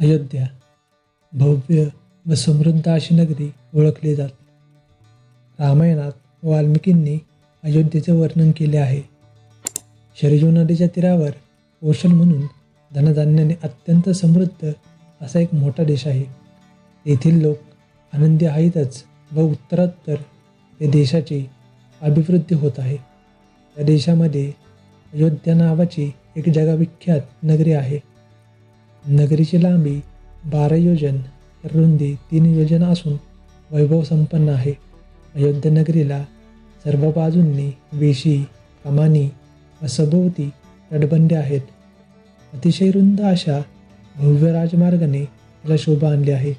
अयोध्या भव्य व समृद्ध अशी नगरी ओळखली जात. रामायणात वाल्मिकींनी अयोध्येचे वर्णन केले आहे. शरीजू नदीच्या तीरावर पोषण म्हणून धनधान्याने अत्यंत समृद्ध असा एक मोठा देश आहे. येथील लोक आनंदी आहेतच व उत्तरोत्तर या देशाची अभिवृद्धी होत आहे. या देशामध्ये अयोध्या नावाची एक जगाविख्यात नगरी आहे. नगरीची लांबी बारा योजन तर रुंदी तीन योजन असून वैभव संपन्न आहे. अयोध्या नगरीला सर्व बाजूंनी वेशी कमानी व सभोवती तटबंदी आहेत. अतिशय रुंद अशा भव्य राजमार्गाने तिला शोभा आणली आहे.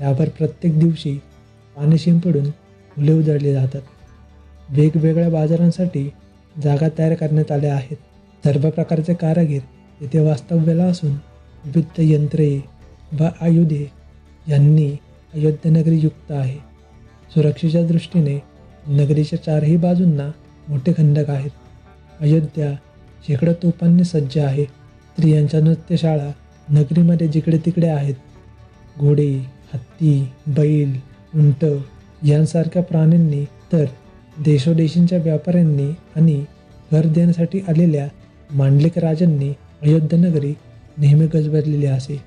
यावर प्रत्येक दिवशी पाणी शिंपडून फुले उजळली जातात. वेगवेगळ्या बाजारांसाठी जागा तयार करण्यात आल्या आहेत. सर्व प्रकारचे कारागीर येथे वास्तव्याला असून युद्धयंत्रे व आयुधे यांनी अयोध्यानगरी युक्त आहे. सुरक्षेच्या दृष्टीने नगरीच्या चारही बाजूंना मोठे खंडक आहेत. अयोध्या शेकडो तोफांनी सज्ज आहे. स्त्रियांच्या नृत्यशाळा नगरीमध्ये जिकडे तिकडे आहेत. घोडे हत्ती बैल उंट यांसारख्या प्राण्यांनी तर देशोदेशींच्या व्यापाऱ्यांनी आणि घर देण्यासाठी आलेल्या मांडलिक राजांनी अयोध्यानगरी नेहमी गजबजलेली असे.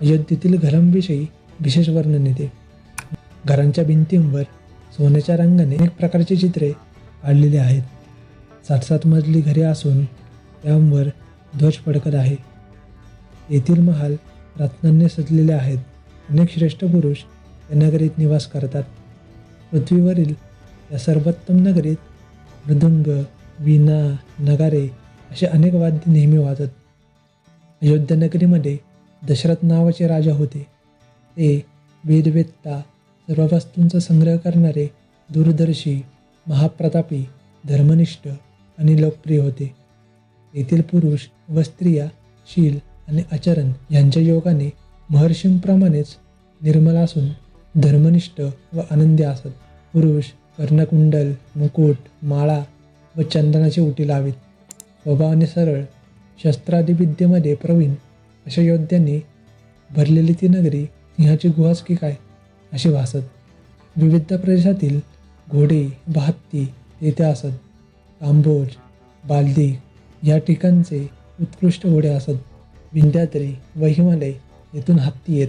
अयोध्येतील घरांविषयी विशेष वर्णन येते. घरांच्या भिंतींवर सोन्याच्या रंगाने अनेक प्रकारची चित्रे काढलेली आहेत. सात सात मजली घरे असून त्यांवर ध्वज फडकत आहे. येथील महाल रत्नांनी सजलेले आहेत. अनेक श्रेष्ठ पुरुष या नगरीत निवास करतात. पृथ्वीवरील या सर्वोत्तम नगरीत मृदुंग वीणा नगारे असे अनेक वाद्य नेहमी वाजत अयोध्यानगरीमध्ये दशरथ नावाचे राजा होते. ते वेदवेत्ता सर्व वस्तूंचा संग्रह करणारे दूरदर्शी महाप्रतापी धर्मनिष्ठ आणि लोकप्रिय होते. येथील पुरुष व स्त्रिया शील आणि आचरण यांच्या योगाने महर्षींप्रमाणेच निर्मल असून धर्मनिष्ठ व आनंदी असत. पुरुष कर्णकुंडल मुकुट माळा व चंदनाची उटी लावीत. स्वभावाने सरळ शस्त्रादिविद्येमध्ये प्रवीण अशा योद्ध्यांनी भरलेली ती नगरी सिंहाची गुहाच की काय अशी भासत. विविध प्रदेशातील घोडे बहात्ती येथे तेथे असत. कांबोज बालदी या ठिकाणचे उत्कृष्ट घोडे असत. विंध्याद्री व हिमालय येथून हत्ती येत.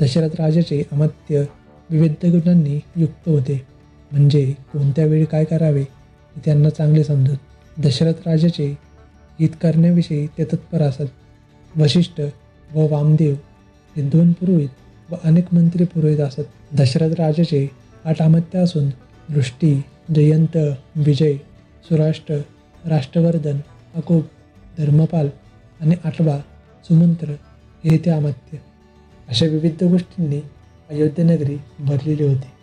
दशरथ राजाचे अमात्य विविध गुणांनी युक्त होते. म्हणजे कोणत्या वेळी काय करावे हे त्यांना चांगले समजत. दशरथ राजाचे हित करण्याविषयी ते तत्पर असत वशिष्ठ व वामदेव हे दोन पुरोहित व अनेक मंत्री पुरोहित असत दशरथ राजाचे आठ अमत्य असून दृष्टी जयंत विजय सुराष्ट्र राष्ट्रवर्धन अकोप धर्मपाल आणि आठवा सुमंत्र हे ते अमात्य अशा विविध गोष्टींनी अयोध्या नगरी भरलेली होती.